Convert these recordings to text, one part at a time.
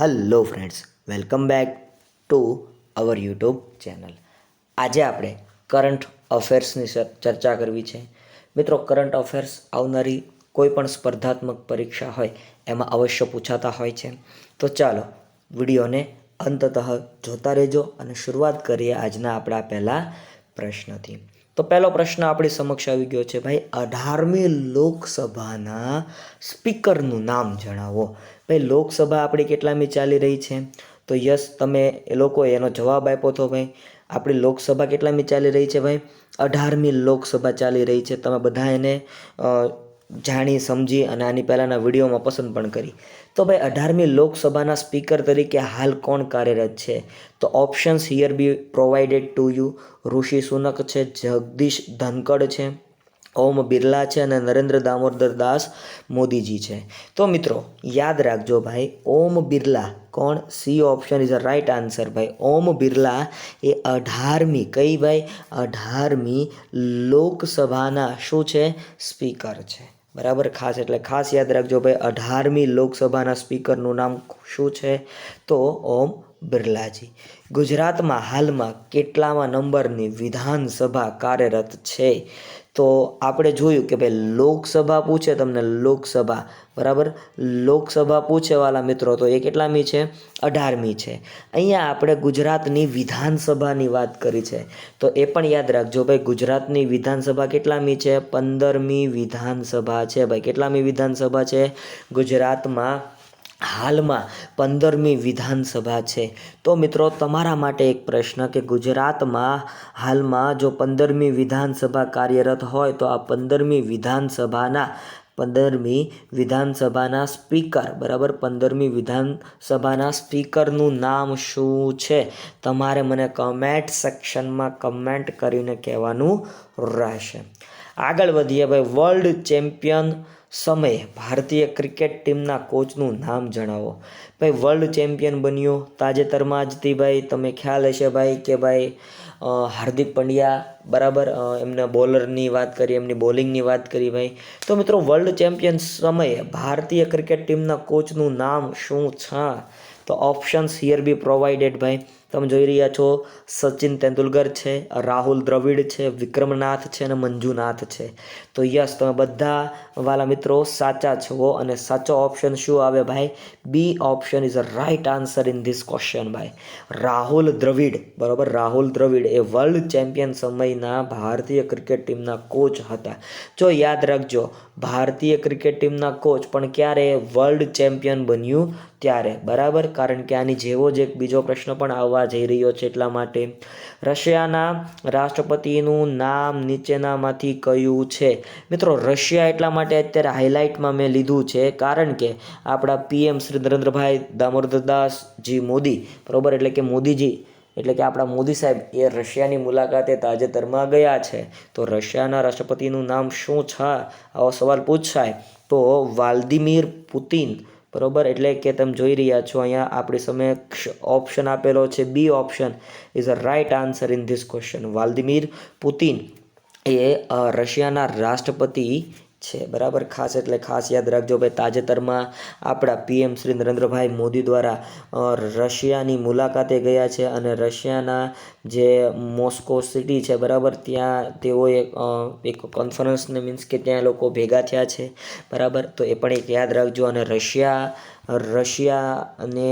Hello friends welcome back to our YouTube channel આજે આપણે current અફેર્સની ચર્ચા કરવી છે. મિત્રો કરંટ અફેર્સ આવનારી કોઈ પણ સ્પર્ધાત્મક પરીક્ષા હોય, એમાં અવશ્ય પૂછાતા હોય છે. તો ચાલો, વિડીયોને અંતતઃ જોતા રહેજો અને શરૂઆત કરીએ આજના આપણા પહેલા પ્રશ્નથી. તો પહેલો પ્રશ્ન આપણી સમક્ષ આવી ગયો છે. ભાઈ, અઢારમી લોકસભાના સ્પીકરનું નામ જણાવો. ભાઈ, લોકસભા આપણી કેટલામી ચાલી રહી છે? તો યસ, તમે એ લોકોએ એનો જવાબ આપ્યો હતો ભાઈ, આપણી લોકસભા કેટલામી ચાલી રહી છે ભાઈ? અઢારમી લોકસભા ચાલી રહી છે. તમે બધા એને જાણી, સમજી અને આની પહેલાંના વિડીયોમાં પસંદ પણ કરી. તો ભાઈ, અઢારમી લોકસભાના સ્પીકર તરીકે હાલ કોણ કાર્યરત છે? તો options here be provided to you. Rishi Sunak છે, જગદીશ ધનકડ છે. ઓમ બિરલા છે અને નરેન્દ્ર દામોદર દાસ મોદીજી છે. તો મિત્રો, યાદ રાખજો ભાઈ, ઓમ બિરલા કોણ? C option is a right answer ભાઈ. ઓમ બિરલા એ અઢારમી, કઈ ભાઈ? અઢારમી લોકસભાના શું છે? સ્પીકર છે. બરાબર? ખાસ એટલે ખાસ યાદ રાખજો ભાઈ, અઢારમી લોકસભાના સ્પીકરનું નામ શું છે? તો ઓમ બિરલાજી. ગુજરાતમાં હાલમાં કેટલામાં નંબરની વિધાનસભા કાર્યરત છે? તો આપણે જોયું કે ભાઈ લોકસભા પૂછે તમને લોકસભા, બરાબર? લોકસભા પૂછેવાળા મિત્રો, તો એ કેટલામી છે? અઢારમી છે. અહીંયા આપણે ગુજરાતની વિધાનસભાની વાત કરી છે. તો એ પણ યાદ રાખજો ભાઈ, ગુજરાતની વિધાનસભા કેટલામી છે? પંદરમી વિધાનસભા છે. ભાઈ, કેટલામી વિધાનસભા છે? ગુજરાતમાં હાલમાં પંદરમી વિધાનસભા છે. તો મિત્રો, તમારા માટે એક પ્રશ્ન કે ગુજરાતમાં હાલમાં જો પંદરમી વિધાનસભા કાર્યરત હોય, તો આ પંદરમી વિધાનસભાના પંદરમી વિધાનસભાના સ્પીકર, બરાબર? પંદરમી વિધાનસભાના સ્પીકરનું નામ શું છે? તમારે મને કમેન્ટ સેક્શનમાં કમેન્ટ કરીને કહેવાનું રહેશે. આગળ વધીએ ભાઈ વર્લ્ડ ચેમ્પિયન સમયે ભારતીય ક્રિકેટ ટીમના કોચનું નામ જણાવો. ભાઈ વર્લ્ડ ચેમ્પિયન બન્યો તાજેતરમાં જથી ભાઈ. તમે ખ્યાલ હશે ભાઈ કે ભાઈ હાર્દિક પંડ્યા, બરાબર એમને બોલરની વાત કરી, એમની બોલિંગની વાત કરી ભાઈ. તો મિત્રો વર્લ્ડ ચેમ્પિયન સમયે ભારતીય ક્રિકેટ ટીમના કોચનું નામ શું છે? તો ઓપ્શન્સ હિયર બી પ્રોવાઇડેડ ભાઈ. તમે જોઈ રહ્યા છો, સચિન તેંડુલકર છે, રાહુલ દ્રવિડ છે, વિક્રમનાથ છે અને મંજુનાથ છે. તો યસ, તમે બધા વાલા મિત્રો સાચા છો અને સાચો ઓપ્શન શું આવે ભાઈ? B option is a right answer in this question ભાઈ. રાહુલ દ્રવિડ, બરાબર? રાહુલ દ્રવિડ એ વર્લ્ડ ચેમ્પિયન સમયના ભારતીય ક્રિકેટ ટીમના કોચ હતા. જો યાદ રાખજો, ભારતીય ક્રિકેટ ટીમના કોચ પણ ક્યારે વર્લ્ડ ચેમ્પિયન બન્યું? ત્યારે. બરાબર? કારણ કે આની જેવો જ એક બીજો પ્રશ્ન પણ આવવા જઈ રહ્યો છે એટલા માટે રશિયાના રાષ્ટ્રપતિનું નામ નીચેનામાંથી કયું છે? મિત્રો, રશિયા એટલા માટે અત્યારે હાઇલાઇટમાં મેં લીધું છે કારણ કે આપણા પીએમ શ્રી નરેન્દ્રભાઈ દામોદરદાસજી મોદી, બરોબર? એટલે કે મોદીજી, એટલે કે આપણા મોદી સાહેબ એ રશિયાની મુલાકાતે તાજેતરમાં ગયા છે. તો રશિયાના રાષ્ટ્રપતિનું નામ શું છે? આવો સવાલ પૂછાય. તો વાલ્દિમીર પુતિન બરોબર? એટલે કે તમે જોઈ રહ્યા છો અહીંયા આપણી સમક્ષ ઓપ્શન આપેલો છે. B option is a right answer in this question Vladimir Putin એ રશિયાના રાષ્ટ્રપતિ છે. બરાબર? ખાસ એટલે ખાસ યાદ રાખજો ભાઈ, તાજેતરમાં આપણા પીએમ શ્રી નરેન્દ્રભાઈ મોદી દ્વારા રશિયાની મુલાકાતે ગયા છે અને રશિયાના જે મોસ્કો સિટી છે, બરાબર? ત્યાં તેઓએ એક કોન્ફરન્સને મીન્સ કે ત્યાં લોકો ભેગા થયા છે, બરાબર? તો એ પણ એક યાદ રાખજો. અને રશિયા રશિયા અને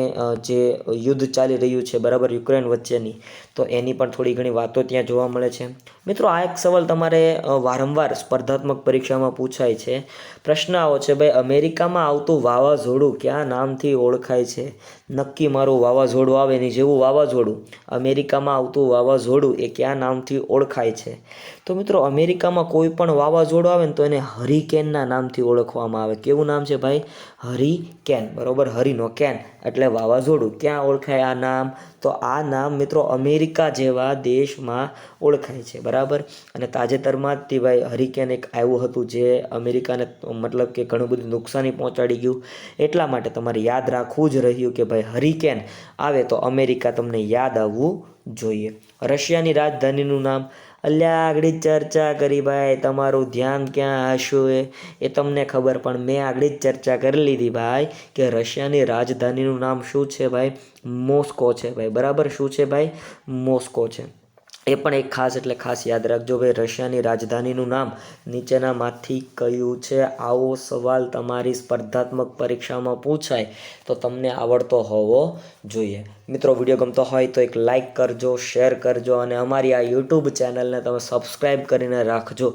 જે યુદ્ધ ચાલી રહ્યું છે, બરાબર? યુક્રેન વચ્ચેની. તો એની પણ થોડી ઘણી વાતો ત્યાં જોવા મળે છે. મિત્રો, આ એક સવાલ તમારે વારંવાર સ્પર્ધાત્મક પરીક્ષામાં પૂછાય છે. પ્રશ્ન આવો છે ભાઈ અમેરિકામાં આવતું વાવાઝોડું કયા નામથી ઓળખાય છે? નક્કી મારું વાવાઝોડું આવે, એની જેવું વાવાઝોડું. અમેરિકામાં આવતું વાવાઝોડું એ કયા નામથી ઓળખાય છે? તો મિત્રો, અમેરિકામાં કોઈ પણ વાવાઝોડું આવે ને તો એને હરિકેનના નામથી ઓળખવામાં આવે. કેવું નામ છે ભાઈ? હરિકેન. બરાબર? હરિનો કેન એટલે વાવાઝોડું. ક્યાં ઓળખાય આ નામ? તો આ નામ મિત્રો અમેરિકા જેવા દેશમાં ઓળખાય છે. બરાબર? અને તાજેતરમાં જ તે ભાઈ હરિકેન એક આવ્યું હતું જે અમેરિકાને મતલબ કે ઘણું બધું નુકસાની પહોંચાડી ગયું. એટલા માટે તમારે યાદ રાખવું જ રહ્યું કે ભાઈ હરિકેન આવે તો અમેરિકા તમને યાદ આવવું જોઈએ. રશિયાની રાજધાનીનું નામ અલ્યા આગળ ચર્ચા કરી ભાઈ, તમારું ધ્યાન ક્યાં હશું? એ એ તમને ખબર, પણ મેં આગળ જ ચર્ચા કરી લીધી ભાઈ કે રશિયાની રાજધાનીનું નામ શું છે ભાઈ? મોસ્કો છે ભાઈ. બરાબર? શું છે ભાઈ? મોસ્કો છે. એ પણ એક ખાસ એટલે ખાસ યાદ રાખજો ભાઈ રશિયાની રાજધાનીનું નામ નીચેનામાંથી કયું છે? આવો સવાલ તમારી સ્પર્ધાત્મક પરીક્ષામાં પૂછાય તો તમને આવડતો હોવો જોઈએ. મિત્રો, વીડિયો ગમતો હોય તો એક લાઈક કરજો, શેર કરજો અને અમારી આ યુટ્યુબ ચેનલને તમે સબસ્ક્રાઈબ કરીને રાખજો.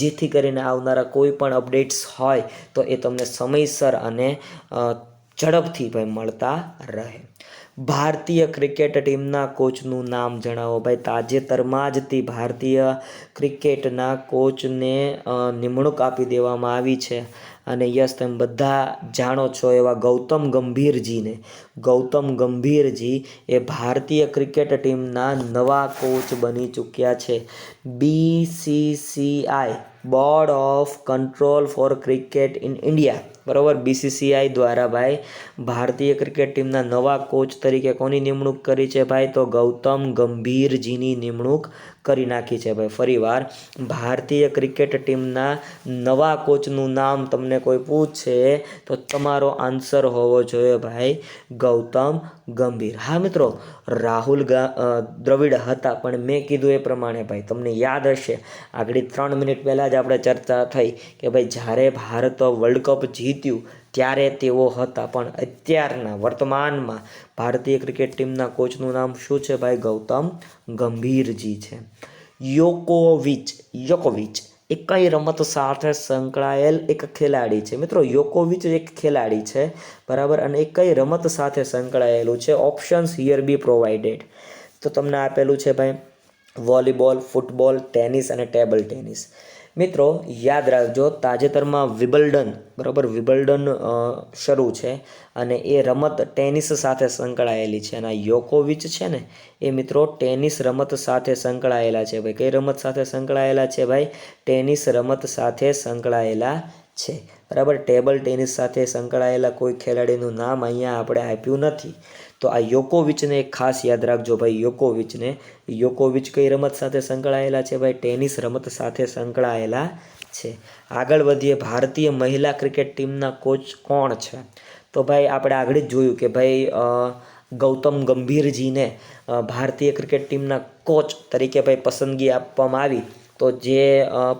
જેથી કરીને આવનારા કોઈ પણ અપડેટ્સ હોય તો એ તમને સમયસર અને ઝડપથી ભાઈ મળતા રહે. ભારતીય ક્રિકેટ ટીમના કોચનું નામ જણાવો. ભાઈ, તાજેતરમાં જ તે ભારતીય ક્રિકેટના કોચને નિમણૂક આપી દેવામાં આવી છે. અને યસ, તમે બધા જાણો છો એવા ગૌતમ ગંભીરજીને. ગૌતમ ગંભીરજી એ ભારતીય ક્રિકેટ ટીમના નવા કોચ બની ચૂક્યા છે. BCCI board of control for cricket in India. બરાબર? બીસીસીઆઈ દ્વારા ભાઈ, ભારતીય ક્રિકેટ ટીમના નવા કોચ તરીકે કોની નિમણૂક કરી છે ભાઈ? તો ગૌતમ ગંભીરજીની નિમણૂક કરી નાખી છે ભાઈ. ફરીવાર ભારતીય ક્રિકેટ ટીમના નવા કોચનું નામ તમને કોઈ પૂછે તો તમારો આન્સર હોવો જોઈએ ભાઈ. ગૌતમ ગંભીર. હા મિત્રો, રાહુલ દ્રવિડ હતા, પણ મેં કીધું એ પ્રમાણે ભાઈ, તમને યાદ હશે, આગળ ત્રણ મિનિટ પહેલાં જ આપણે ચર્ચા થઈ કે ભાઈ જ્યારે ભારત વર્લ્ડ કપ જીત્યું ત્યારે તેઓ હતા, પણ અત્યારના વર્તમાનમાં ભારતીય ક્રિકેટ ટીમના કોચનું નામ શું છે ભાઈ? ગૌતમ ગંભીરજી છે. યોકોવિચ યોકોવિચ એ કઈ રમત સાથે સંકળાયેલ એક ખેલાડી છે. મિત્રો, યોકોવિચ એક ખેલાડી છે, બરાબર? અને એ કઈ રમત સાથે સંકળાયેલું છે. ઓપ્શન્સ હિયર બી પ્રોવાઇડેડ તો તમને આપેલું છે ભાઈ વોલીબોલ, ફૂટબોલ, ટેનિસ અને ટેબલ ટેનિસ. મિત્રો, યાદ રાખજો, તાજેતરમાં વિબલ્ડન, બરાબર, વિબલ્ડન શરૂ છે અને એ રમત ટેનિસ સાથે સંકળાયેલી છે અને આ યોકોવિચ છે ને, એ મિત્રો ટેનિસ રમત સાથે સંકળાયેલા છે. ભાઈ, કઈ રમત સાથે સંકળાયેલા છે ભાઈ? ટેનિસ રમત સાથે સંકળાયેલા છે. બરાબર, ટેબલ ટેનિસ સાથે સંકળાયેલા કોઈ ખેલાડીનું નામ અહીંયા આપણે આપ્યું નથી. તો આ યોકોવિચને ખાસ યાદ રાખજો ભાઈ યોકોવિચને યોકોવિચ કઈ રમત સાથે સંકળાયેલા છે ભાઈ? ટેનિસ રમત સાથે સંકળાયેલા છે. આગળ વધીએ, ભારતીય મહિલા ક્રિકેટ ટીમના કોચ કોણ છે? તો ભાઈ, આપણે આગળ જ જોયું કે ભાઈ ગૌતમ ગંભીરજીને ભારતીય ક્રિકેટ ટીમના કોચ તરીકે ભાઈ પસંદગી આપવામાં આવી. તો જે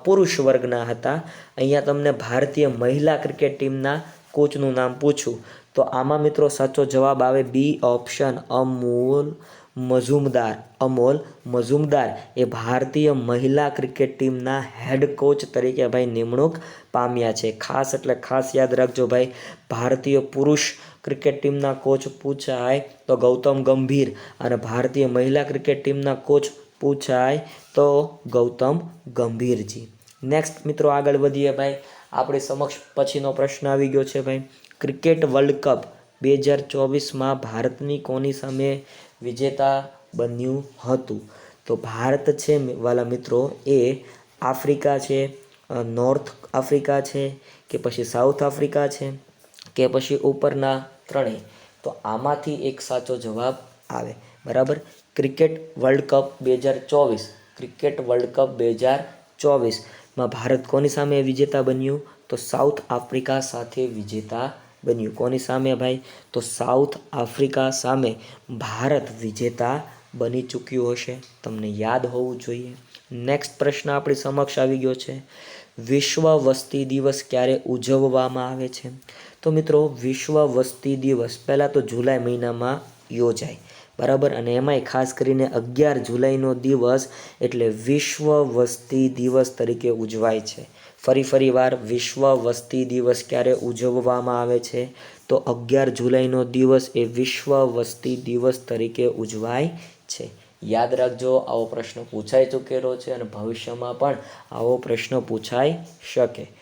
પુરુષ વર્ગના હતા, અહીંયા તમને ભારતીય મહિલા ક્રિકેટ ટીમના કોચનું નામ પૂછું. તો આમાં મિત્રો સાચો જવાબ આવે બી ઓપ્શન અમૂલ મઝુમદાર. અમોલ મઝુમદાર એ ભારતીય મહિલા ક્રિકેટ ટીમના હેડ કોચ તરીકે ભાઈ નિમણૂક પામ્યા છે. ખાસ એટલે ખાસ યાદ રાખજો ભાઈ, ભારતીય પુરુષ ક્રિકેટ ટીમના કોચ પૂછાય તો ગૌતમ ગંભીર અને ભારતીય મહિલા ક્રિકેટ ટીમના કોચ પૂછાય તો ગૌતમ ગંભીરજી. નેક્સ્ટ મિત્રો આગળ વધીએ ભાઈ, આપણી સમક્ષ પછીનો પ્રશ્ન આવી ગયો છે ભાઈ. ક્રિકેટ વર્લ્ડ કપ બે હજાર ચોવીસમાં ભારતની કોની સામે વિજેતા બન્યું હતું. તો ભારત છે વાલા મિત્રો, એ આફ્રિકા છે નોર્થ આફ્રિકા છે કે પછી સાઉથ આફ્રિકા છે કે પછી ઉપરના ત્રણેય તો આમાંથી એક સાચો જવાબ આવે. બરાબર? ક્રિકેટ વર્લ્ડ કપ બે હજાર ચોવીસ ક્રિકેટ વર્લ્ડ કપ બે હજાર ચોવીસમાં ભારત કોની સામે વિજેતા બન્યું. તો સાઉથ આફ્રિકા સાથે વિજેતા બન્યું. કોની સામે ભાઈ? તો સાઉથ આફ્રિકા સામે ભારત વિજેતા બની ચૂક્યું હશે. તમને યાદ હોવું જોઈએ. નેક્સ્ટ પ્રશ્ન આપણી સમક્ષ આવી ગયો છે. વિશ્વ વસ્તી દિવસ ક્યારે ઉજવવામાં આવે છે? તો મિત્રો, વિશ્વ વસ્તી દિવસ પહેલાં તો જુલાઈ મહિનામાં યોજાય. બરાબર? અને એમાંય ખાસ કરીને અગિયાર જુલાઈનો દિવસ એટલે વિશ્વ વસ્તી દિવસ તરીકે ઉજવાય છે. ફરી ફરી વાર વિશ્વ વસ્તી દિવસ ક્યારે ઉજવવામાં આવે છે? તો અગિયાર જુલાઈનો દિવસ એ વિશ્વ વસ્તી દિવસ તરીકે ઉજવાય છે. યાદ રાખજો, આવો પ્રશ્ન પૂછાઈ ચૂકેલો છે અને ભવિષ્યમાં પણ આવો પ્રશ્ન પૂછાઈ શકે.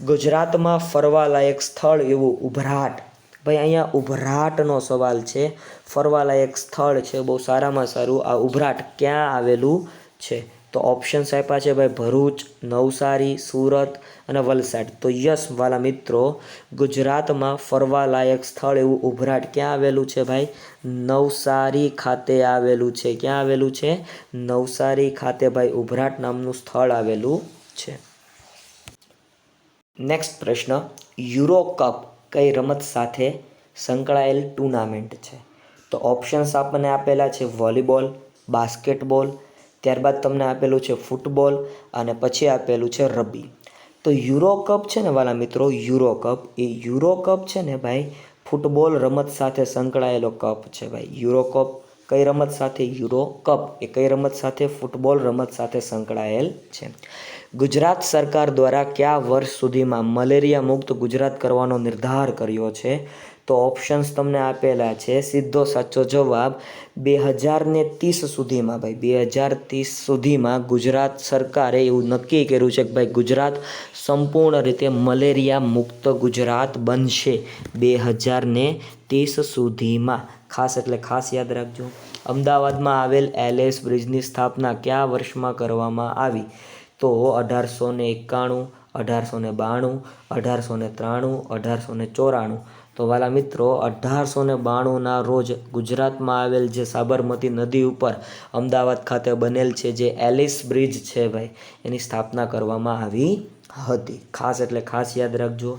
ગુજરાતમાં ફરવાલાયક સ્થળ એવું ઉભરાટ. ભાઈ, અહીંયા ઉભરાટનો સવાલ છે. ફરવાલાયક સ્થળ છે, બહુ સારામાં સારું. આ ઉભરાટ ક્યાં આવેલું છે? તો ઓપ્શન્સ આપ્યા છે ભાઈ ભરૂચ, નવસારી, સુરત અને વલસાડ. તો યસ વાલા મિત્રો, ગુજરાતમાં ફરવાલાયક સ્થળ એવું ઉભરાટ ક્યાં આવેલું છે ભાઈ? નવસારી ખાતે આવેલું છે. ક્યાં આવેલું છે? નવસારી ખાતે ભાઈ ઉભરાટ નામનું સ્થળ આવેલું છે. નેક્સ્ટ પ્રશ્ન યુરો કપ કઈ રમત સાથે સંકળાયેલ ટુર્નામેન્ટ છે? તો ઓપ્શન્સ આપણને આપેલા છે વોલીબોલ, બાસ્કેટબોલ ત્યારબાદ તમને આપેલું છે ફૂટબોલ અને પછી આપેલું છે રબી. તો યુરો કપ છે ને વાલા મિત્રો, યુરો કપ. એ યુરો કપ છે ને ભાઈ, ફૂટબોલ રમત સાથે સંકળાયેલો કપ છે ભાઈ. યુરો કપ કઈ રમત સાથે યુરો કપ, એ કઈ રમત સાથે ફૂટબોલ રમત સાથે સંકળાયેલ છે. ગુજરાત સરકાર દ્વારા કયા વર્ષ સુધીમાં મલેરિયા મુક્ત ગુજરાત કરવાનો નિર્ધાર કર્યો છે? તો ઓપ્શન્સ તમને આપેલા છે, સીધો સાચો જવાબ બે હજારને ત્રીસ સુધીમાં ભાઈ, બે હજાર ત્રીસ સુધીમાં ગુજરાત સરકારે એવું નક્કી કર્યું છે કે ભાઈ ગુજરાત સંપૂર્ણ રીતે મલેરિયા મુક્ત ગુજરાત બનશે બે હજાર ને ત્રીસ સુધીમાં. ખાસ એટલે ખાસ યાદ રાખજો. અમદાવાદમાં આવેલ એલએસ બ્રિજની સ્થાપના કયા વર્ષમાં કરવામાં આવી? તો અઢારસો ને એકાણું, અઢારસો ને બાણું, અઢારસો ને ત્રાણું, અઢારસો ને ચોરાણું. તો વાલા મિત્રો, અઢારસો ને બાણુંના રોજ ગુજરાતમાં આવેલ જે સાબરમતી નદી ઉપર અમદાવાદ ખાતે બનેલ છે જે એલિસ બ્રિજ છે ભાઈ, એની સ્થાપના કરવામાં આવી હતી. ખાસ એટલે ખાસ યાદ રાખજો.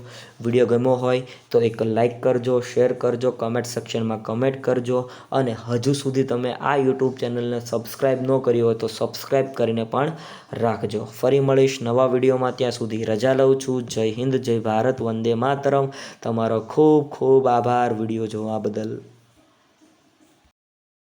વીડિયો ગમ્યો હોય તો એક લાઇક કરજો શેર કરજો કમેન્ટ સેક્શનમાં કમેન્ટ કરજો અને હજુ સુધી તમે આ યુટ્યુબ ચેનલને સબસ્ક્રાઈબ ન કરી હોય તો સબસ્ક્રાઈબ કરીને પણ રાખજો. ફરી મળીશ નવા વિડીયોમાં ત્યાં સુધી રજા લઉં છું. જય હિન્દ, જય ભારત, વંદે માતરમ. તમારો ખૂબ ખૂબ આભાર વીડિયો જોવા બદલ.